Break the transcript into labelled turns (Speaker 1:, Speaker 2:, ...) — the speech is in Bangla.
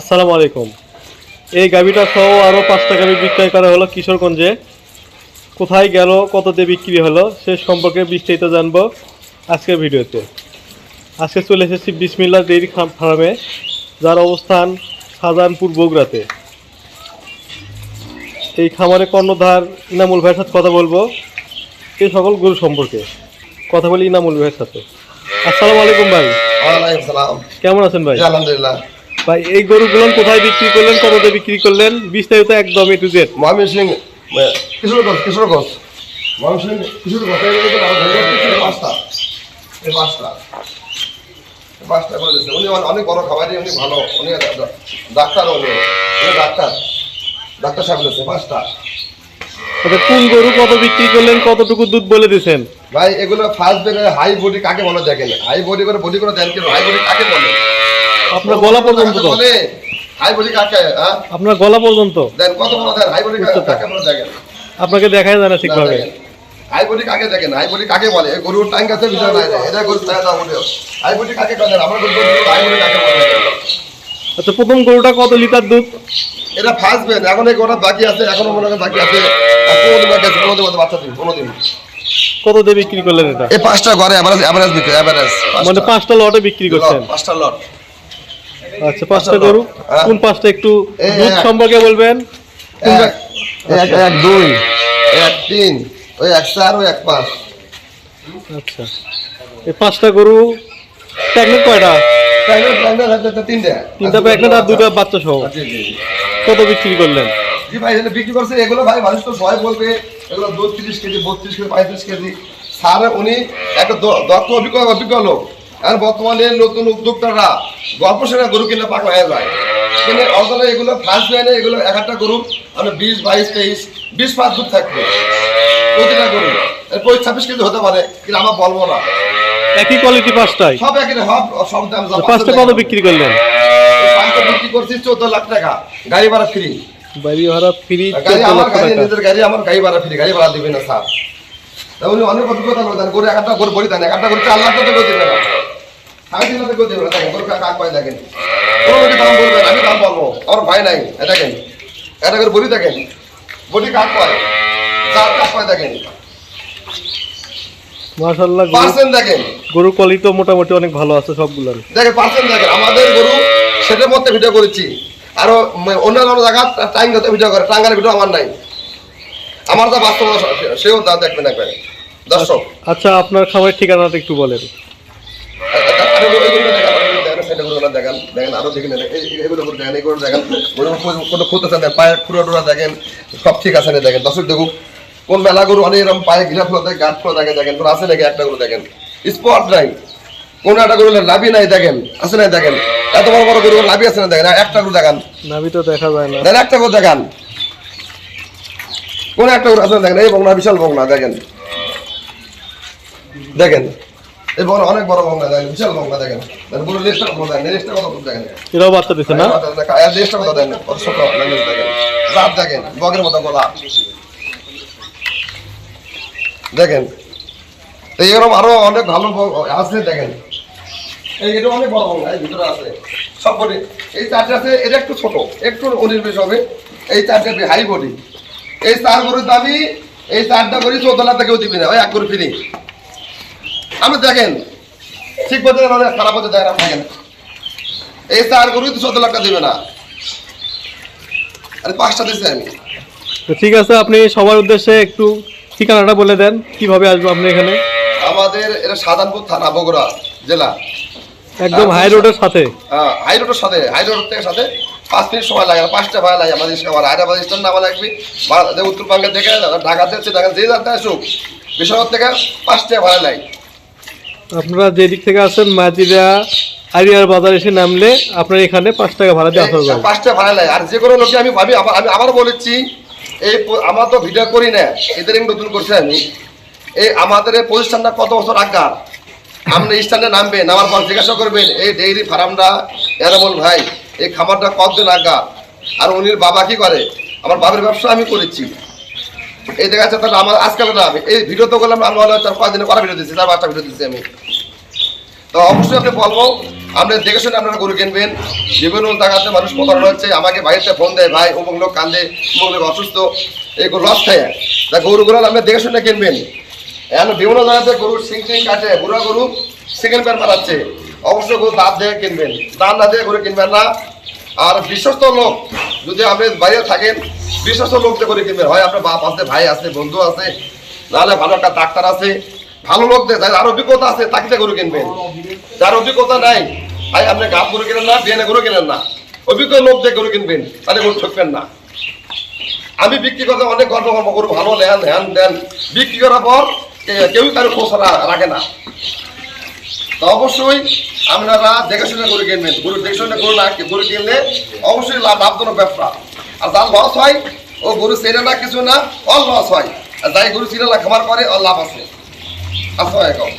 Speaker 1: আসসালামু আলাইকুম। এই গাভিটা সহ আরও পাঁচটা গাভি বিক্রয় করা হলো কিশোরগঞ্জে। কোথায় গেল কত দিয়ে বিক্রি হলো সে সম্পর্কে বিস্তারিত জানব আজকের ভিডিওতে। আজকে চলে এসেছি বিসমিল্লা ডেইরি ফার্মে যার অবস্থান শাহজাহানপুর বগুড়াতে। এই খামারে কর্ণধার ইনামুল ভাইয়ের সাথে কথা বলব। এই সকল গরু সম্পর্কে। কথা বলি ইনামুল ভাইয়ের সাথে। আসসালামু আলাইকুম ভাই। কেমন আছেন ভাই?
Speaker 2: আলহামদুলিল্লাহ।
Speaker 1: ভাই এই গরুগুলো কোথায় বিক্রি করলেন কত বিক্রি করলেন? বিস্তারিত একদম A to Z
Speaker 2: Mahabir Singh Kishoreganj Kishoreganj Kishoreganj এই যে আমার ভাই হচ্ছে এই পাঁচটা। এই পাঁচটা। পাঁচটা করে দিচ্ছে উনি অনেক- অনেক বড় খাবারই উনি ভালো। উনি ডা- ডাক্তার উনি। ডাক্তার। ডাক্তার সাহেব দিচ্ছে পাঁচটা।
Speaker 1: আচ্ছা কোন গরু কত বিক্রি করলেন কতটুকু দুধ বলে দিছেন
Speaker 2: ভাই এগুলো ফার্স্ট হাই বডি কাকে বলে দেখেন? হাই বডি করে বডি করে দেন কেন হাই বডি কাকে বলে?
Speaker 1: আপনার গলা পর্যন্ত তো।
Speaker 2: হ্যাঁ?
Speaker 1: আপনার গলা পর্যন্ত। আপনাকে দেখাই যায় না ঠিকভাবে।
Speaker 2: আইবডি কাকে দেখেন? আইবডি কাকে বলে? গরুর টাইম কাছে বিষয় নাই এটা গরু তাই না বলে আইবডি কাকে বলে আমার গরু আইবডি কাকে বলে
Speaker 1: আচ্ছা প্রথম গরুটা কত লিটার দুধ?
Speaker 2: এটা এখন এই গরুটা বাকি আছে এখনও মনে হয় বাকি আছে। বাকি বাচ্চা দিন পনেরো
Speaker 1: কত দিয়ে বিক্রি করলেন এটা?
Speaker 2: এই পাঁচটা ঘরে অ্যাভারেজ অ্যাভারেজ বিক্রি অ্যাভারেজ
Speaker 1: মানে পাঁচটা লটে বিক্রি করছেন।
Speaker 2: পাঁচটা লট।
Speaker 1: আচ্ছা পাঁচটা গরু।
Speaker 2: হ্যাঁ।
Speaker 1: কোন পাঁচটা একটু দুধ সম্পর্কে বলবেন?
Speaker 2: এক। এক দুই। এক তিন। ওই এক চার ওই এক পাঁচ।
Speaker 1: আচ্ছা। এই পাঁচটা গরু প্রেগনেন্ট কয়টা?
Speaker 2: তিনটে।
Speaker 1: তিনটা প্রেগনেন্ট আর দুটা বাচ্চা সহ। কত বিক্রি করলেন?
Speaker 2: জি ভাই এগুলো বিক্রি করছে। এগুলো ভাই মানুষ তো সবাই বলবে এগুলো দু তিরিশ কেজি বত্রিশ কেজি পঁয়ত্রিশ কেজি। স্যার উনি একটা দক্ষ অভিজ্ঞ অভিজ্ঞ লোক। আর বর্তমানে নতুন উদ্যোক্তারা গল্প শুনে গরু কিনে পাকড়া হয়ে যায়। কিন্তু অর্থাৎ এগুলো ফার্স্ট লাইনে এগুলো এক একটা গরু আমরা বিশ বাইশ তেইশ বিশ পাঁচ দুধ থাকবে। প্রতিটা গরু। পঁচিশ ছাব্বিশ কেজি হতে পারে কিন্তু আমরা বলব না।
Speaker 1: একই কোয়ালিটি পাঁচটাই?
Speaker 2: সব একই সব সব দাম
Speaker 1: পাঁচটা কত বিক্রি করলেন?
Speaker 2: পাঁচটা বিক্রি করছি চোদ্দ লাখ টাকা। গাড়ি ভাড়া ফ্রি।
Speaker 1: বাড়ি ভাড়া ফ্রি
Speaker 2: গাড়ি আমার গাড়ি নিজের গাড়ি আমার গাড়ি ভাড়া ফ্রি গাড়ি ভাড়া দিবে না স্যার। অনেক অভিজ্ঞতা করে একটা করে বলি দেন একটা করে চার লাখ টাকা না সাড়ে তিন লাখ করে না দেখেন করে কাক পাই দেখেন। কোনো দাম বলবেন আমি দাম বলব আমার ভাই নাই দেখেন। এটা করে বলি দেখেন। বলি কাক পায়? চার কাক পায় দেখেন।
Speaker 1: মাশাআল্লাহ গরু
Speaker 2: পার্সেন্ট দেখেন।
Speaker 1: গরুর কোয়ালিটি মোটামুটি অনেক ভালো আছে সবগুলোর
Speaker 2: দেখেন পার্সেন্ট দেখেন। আমাদের গরু সেটার মধ্যে ভিডিও করেছি। আরও অন্যান্য জায়গা টাইম ভিডিও করে। টাঙ্গার ভিডিও আমার নাই। আমার যা বাস্তব সেও তা দেখবেন একবার। দর্শক।
Speaker 1: আচ্ছা আপনার খামারের ঠিকানাটা একটু বলেন।
Speaker 2: দেখেন, কোনো- নাই, দেখেন, আছে নাই দেখেন, এত বড় বড় গরু লাভি আছে না একটা
Speaker 1: তো দেখা
Speaker 2: একটা একটা বিশাল দেখেন, দেখেন, এই বড় অনেক বড় দেখেন, বিশাল দেখেন, দেখেন, পুরো কত দেখেন, কত দেখেন,
Speaker 1: এরাও বাচ্চা দিচ্ছে না?
Speaker 2: আর কত দেখেন, কত ছোট দেখেন, বগের মতো গলা, দেখেন, তো এরকম আরও অনেক ভালো আছে দেখেন, এই এটা অনেক বড় বংলা, এই ভিতরে আছে, সব বডি, এই চারটে আছে, এটা একটু ছোট, একটু উনিশ হবে, এই চারটে হাই বডি, এই চার গরুর দামি এই চারটা করি চোদ্দ লাখ কেউ দিবি না ওই এক গরু ফ্রি আমি দেখেন। ঠিক বলতে খারাপ হতে দেখেন আপনি দেখেন এই চার গরু তো চোদ্দ লাখ টাকা দিবে না। আরে পাঁচটা দিচ্ছি আমি।
Speaker 1: তো ঠিক আছে আপনি সবার উদ্দেশ্যে একটু ঠিকানাটা বলে দেন। কীভাবে আসব আপনি এখানে?
Speaker 2: আমাদের এটা সাধারণপুর থানা বগুড়া জেলা।
Speaker 1: একদম হাই রোডের সাথে?
Speaker 2: হ্যাঁ হাই রোডের সাথে হাই রোড থেকে সাথে। পাঁচ মিনিট সময় লাগে পাঁচটা ভাড়া লাগে আমাদের আমার হায়দ্রাবাদ স্ট্যান্ড নামা লাগবে। উত্তরবঙ্গের থেকে ঢাকাতে চিটাগাং যে যাতে আসুক বিশ্বনাথ থেকে পাঁচটা ভাড়া লাগে।
Speaker 1: আপনারা যে দিক থেকে আসেন মাজিরা আরিয়ার বাজার এসে নামলে আপনার এখানে পাঁচ টাকা ভাড়া দিয়ে আসা যাবে
Speaker 2: পাঁচটা ভাড়া লাগে আর যে কোনো লোকে আমি ভাবি আমি আবার বলেছি, এই আমার তো ভিডিও করি না, এদের নতুন করছি আমি। এই আমাদের এই প্রতিষ্ঠানটা কত বছর আগার আপনি স্ট্যান্ডে নামবেন, নামার পর জিজ্ঞাসা করবেন, এই ডেইরি ফার্মটা এরামল ভাই, এই খামারটা কতদিন আগার আর উনির বাবা কি করে? আমার বাবার ব্যবসা আমি করেছি। এই দেখা যাচ্ছে তাহলে আমার আজকাল না আমি। এই ভিডিও তো করলাম আমরা হলো চার পাঁচ দিনে করা ভিডিও দিচ্ছি চার পাঁচটা ভিডিও দিচ্ছি আমি। তো অবশ্যই আপনি বলব আপনার দেখে শুনে আপনারা গরু কিনবেন। বিভিন্ন জায়গাতে মানুষ প্রতারণা হচ্ছে। আমাকে বাড়িতে ফোন দেয়, ভাই, অমুক লোক কান্দে অমুক লোক অসুস্থ। এই লস খায়। তা গরুগুলো আপনি দেখে শুনে কিনবেন। এখন বিভিন্ন জায়গাতে গরু সিং সিং কাটে, বুড়া গরু সেকেন্ড প্যান মারাচ্ছে অবশ্যই গরু দাঁত দিয়ে কিনবেন। দাঁত না দিয়ে গরু কিনবেন না। আর বিশ্বস্ত লোক, যদি আপনি বাইরে থাকেন বিশ্বস্ত লোক দিয়ে করে কিনবেন হয়, আপনার বাপ আছে, ভাই আছে, বন্ধু আছে নাহলে ভালো একটা ডাক্তার আছে, ভালো লোক দিয়ে যার অভিজ্ঞতা আছে তাকে গরু কিনবেন। যার অভিজ্ঞতা নাই, ভাই আপনি গাপ গরু কিনেন না বিয়ানে গরু কিনেন না, অভিজ্ঞ লোক দিয়ে গরু কিনবেন, তাহলে গরু ঠকবেন না। আমি বিক্রি করতে অনেক গর্ব গর্ব গরু ভালো নেন হ্যান দেন, বিক্রি করার পর কেউই কারও খোঁজ রাখে না। তো অবশ্যই আপনারা দেখে শুনে গরু কিনবেন, গরু দেখে শুনে গরু না, গরু কিনলে অবশ্যই লাভ, লাভজনক ব্যবসা। আর লস হয়, ও গরু চেনে না, কিছু না অল লস হয়। আর যাই গরু চিনে না, খামার করে অল লাভ আছে। আসসালামাইকুম